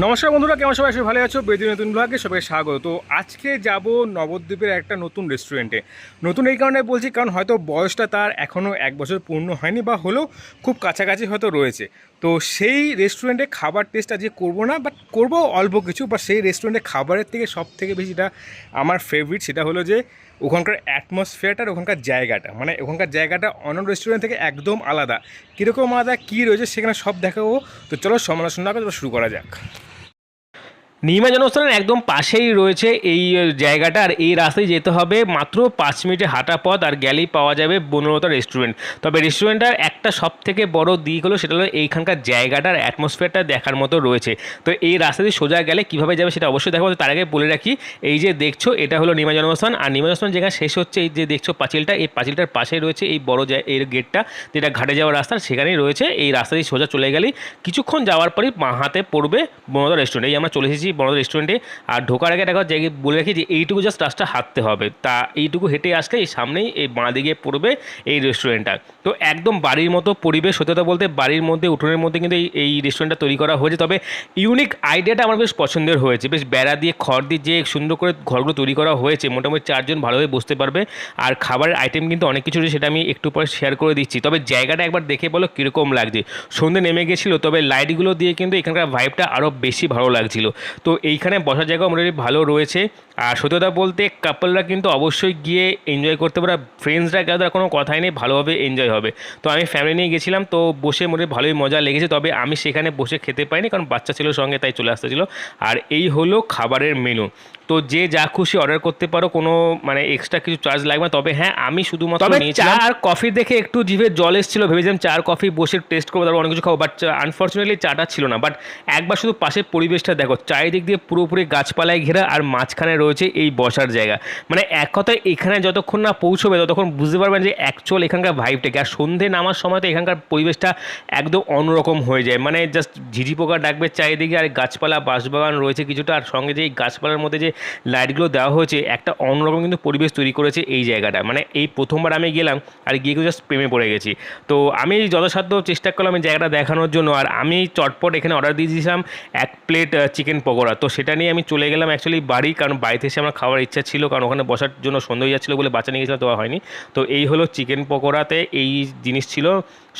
নমস্কার বন্ধুরা, কেমন সবাই? সবাই ভালো আছো। বেদি নতুন ব্লগে সবাই স্বাগত। তো আজকে যাব নবদ্বীপের একটা নতুন রেস্টুরেন্টে নতুন এই কারণে বলছি, কারণ হয়তো বয়সটা তার এখনও এক বছর পূর্ণ হয়নি বা হলেও খুব কাছাকাছি হয়তো রয়েছে। তো সেই রেস্টুরেন্টে খাবার টেস্ট আজকে করব না বাট করব অল্প কিছু বা সেই রেস্টুরেন্টে খাবারের থেকে সব থেকে বেশি যেটা আমার ফেভারিট সেটা হলো যে ওখানকার অ্যাটমসফিয়ারটার ওখানকার জায়গাটা মানে ওখানকার জায়গাটা অন্য রেস্টুরেন্ট থেকে একদম আলাদা। কীরকম আলাদা, কী রয়েছে সেখানে সব দেখাবো। তো চলো সমালোচনা শুরু করা যাক। নিমা জনস্থানের একদম পাশেই রয়েছে এই জায়গাটা। আর এই রাস্তায় যেতে হবে মাত্র পাঁচ মিনিটে হাঁটা পথ আর গেলেই পাওয়া যাবে বনলতা রেস্টুরেন্ট। তবে রেস্টুরেন্টটার একটা সব থেকে বড় দিক হলো সেটা হলো এইখানকার জায়গাটার অ্যাটমসফিয়ারটা দেখার মতো রয়েছে। তো এই রাস্তা দিয়ে সোজা গেলে কীভাবে যাবে সেটা অবশ্যই দেখাবো। তার আগে বলে রাখি, এই যে দেখছ, এটা হলো নিমা জন্মস্থান আর নিমা জন্মস্থান যেখানে শেষ হচ্ছে, এই যে দেখছ পাঁচিলটা, এই পাঁচিলটার পাশেই রয়েছে এই বড় এর গেটটা, যেটা ঘাটে যাওয়ার রাস্তা সেখানেই রয়েছে। এই রাস্তা দিয়ে সোজা চলে গেলেই কিছুক্ষণ যাওয়ার পরেই হাতে পড়বে বনদা রেস্টুরেন্ট। এই আমরা চলে এসেছি বনদা রেস্টুরেন্টে আর ঢোকার আগে একটা জায়গায় বলে রাখি যে এইটুকু জাস্ট রাস্তা হাঁটতে হবে। তা এইটুকু হেঁটে আসলে এই সামনেই এই বাঁ দিকে পড়বে এই রেস্টুরেন্টটা তো একদম বাড়ির মতো পরিবেশ সত্যি কথা বলতে বাড়ির মধ্যে, উঠোনের মধ্যে কিন্তু এই এই রেস্টুরেন্টটা তৈরি করা হয়েছে। তবে ইউনিক আইডিয়াটা আমার বেশ পছন্দের হয়েছে। বেশ বেড়া দিয়ে, খড় দিয়ে যে সুন্দর করে ঘরগুলো তৈরি করা হয়েছে, মোটামুটি চারজন ভালোভাবে বসতে পারবে। আর খাবারের আইটেম কিন্তু অনেক কিছু রয়েছে সেটা আমি একটু পরে শেয়ার করে দিচ্ছি। তবে জায়গাটা একবার দেখে বলো কীরকম লাগছে। সন্ধে নেমে গেছিল, তবে লাইটগুলো দিয়ে কিন্তু এখানকার ভাইবটা আরও বেশি ভালো লাগছিল। তো এইখানে বসার জায়গা মোটামুটি ভালো রয়েছে। আর সত্যি কথা বলতে কাপলরা কিন্তু অবশ্যই গিয়ে এনজয় করতে পারে। ফ্রেন্ডসরা গেলে কোনো কথাই নেই ভালোভাবে এনজয় হবে। তো আমি ফ্যামিলি নিয়ে গেছিলাম তো বসে মোটামুটি ভালোই মজা লেগেছে। তবে আমি সেখানে বসে খেতে পাইনি কারণ বাচ্চা ছিল সঙ্গে তাই চলে আসতে ছিল। আর এই হলো খাবারের মেনু তো যে যা খুশি অর্ডার করতে পারো কোনো মানে এক্সট্রা কিছু চার্জ লাগবে না। তবে হ্যাঁ আমি শুধুমাত্র চা আর কফি দেখে একটু জিভে জল এসেছিল ভেবেছিলাম চা আর কফি বসে টেস্ট করব তারপর অনেক কিছু খাব। বাট আনফর্চুনেটলি চাটা ছিল না। বাট একবার শুধু পাশের পরিবেশটা দেখো চারিদিক দিয়ে পুরোপুরি গাছপালায় ঘেরা আর মাঝখানে রয়েছে এই বসার জায়গা। মানে এক কথায় এখানে যতক্ষণ না পৌঁছবে, ততক্ষণ বুঝতে পারবেন যে অ্যাকচুয়াল এখানকার ভাইবটাকে আর সন্ধে নামার সময় তো এখানকার পরিবেশটা একদম অন্যরকম হয়ে যায়। মানে জাস্ট ঝিঝি পোকা ডাকবে চারিদিকে আর গাছপালা বাঁশবাগান রয়েছে কিছুটা। আর সঙ্গে যে এই গাছপালার মধ্যে যে লাইটগুলো দেওয়া হয়েছে, একটা অন্যরকম কিন্তু পরিবেশ তৈরি করেছে এই জায়গাটা। মানে এই প্রথমবার আমি গেলাম আর গিয়ে জাস্ট প্রেমে পড়ে গেছি। তো আমি যথাসাধ্য চেষ্টা করলাম এই জায়গাটা দেখানোর জন্য। আর আমি চটপট এখানে অর্ডার দিয়ে দিয়েছিলাম এক প্লেট চিকেন পকোড়া। তো সেটা নিয়ে আমি চলে গেলাম অ্যাকচুয়ালি বাড়ি। কারণ বাড়িতে এসে আমার খাওয়ার ইচ্ছা ছিল, কারণ ওখানে বসার জন্য সন্ধ্যা হয়ে যাচ্ছিল বলে বাচ্চা নিয়ে গেছিলাম, তো হয়নি। তো এই হলো চিকেন পকোড়াতে এই জিনিস ছিল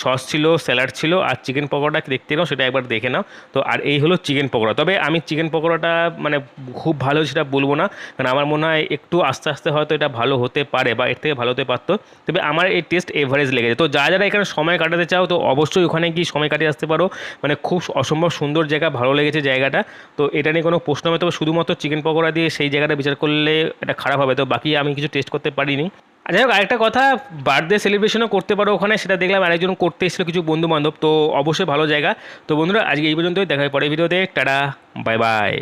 সস ছিল স্যালাড ছিল, আর চিকেন পকোড়াটা দেখতে নাও, সেটা একবার দেখে নাও। তো আর এই হলো চিকেন পকোড়া। তবে আমি চিকেন পকোড়াটা মানে খুব ভালো সেটা বলব না, কারণ আমার মনে হয় একটু আস্তে আস্তে হয়তো এটা ভালো হতে পারে বা এর থেকে ভালো হতে পারতো। তবে আমার এই টেস্ট এভারেজ লেগেছে। তো যা যারা এখানে সময় কাটাতে চাও, তো অবশ্যই ওখানে গিয়ে সময় কাটিয়ে আসতে পারো। মানে খুব অসম্ভব সুন্দর জায়গা, ভালো লেগেছে জায়গাটা। তো এটা নিয়ে কোনো প্রশ্ন হবে, তবে শুধুমাত্র চিকেন পকোড়া দিয়ে সেই জায়গাটা বিচার করলে এটা খারাপ হবে। তো বাকি আমি কিছু টেস্ট করতে পারিনি। আর যাই হোক, আরেকটা কথা বার্থডে সেলিব্রেশনও করতে পারো ওখানে, সেটা দেখলাম আরেকজন করতে এসেছিল কিছু বন্ধু বান্ধব তো অবশ্যই ভালো জায়গা। তো বন্ধুরা, আজকে এই পর্যন্তই, দেখা পরে ভিডিওতে টাটা বাই বাই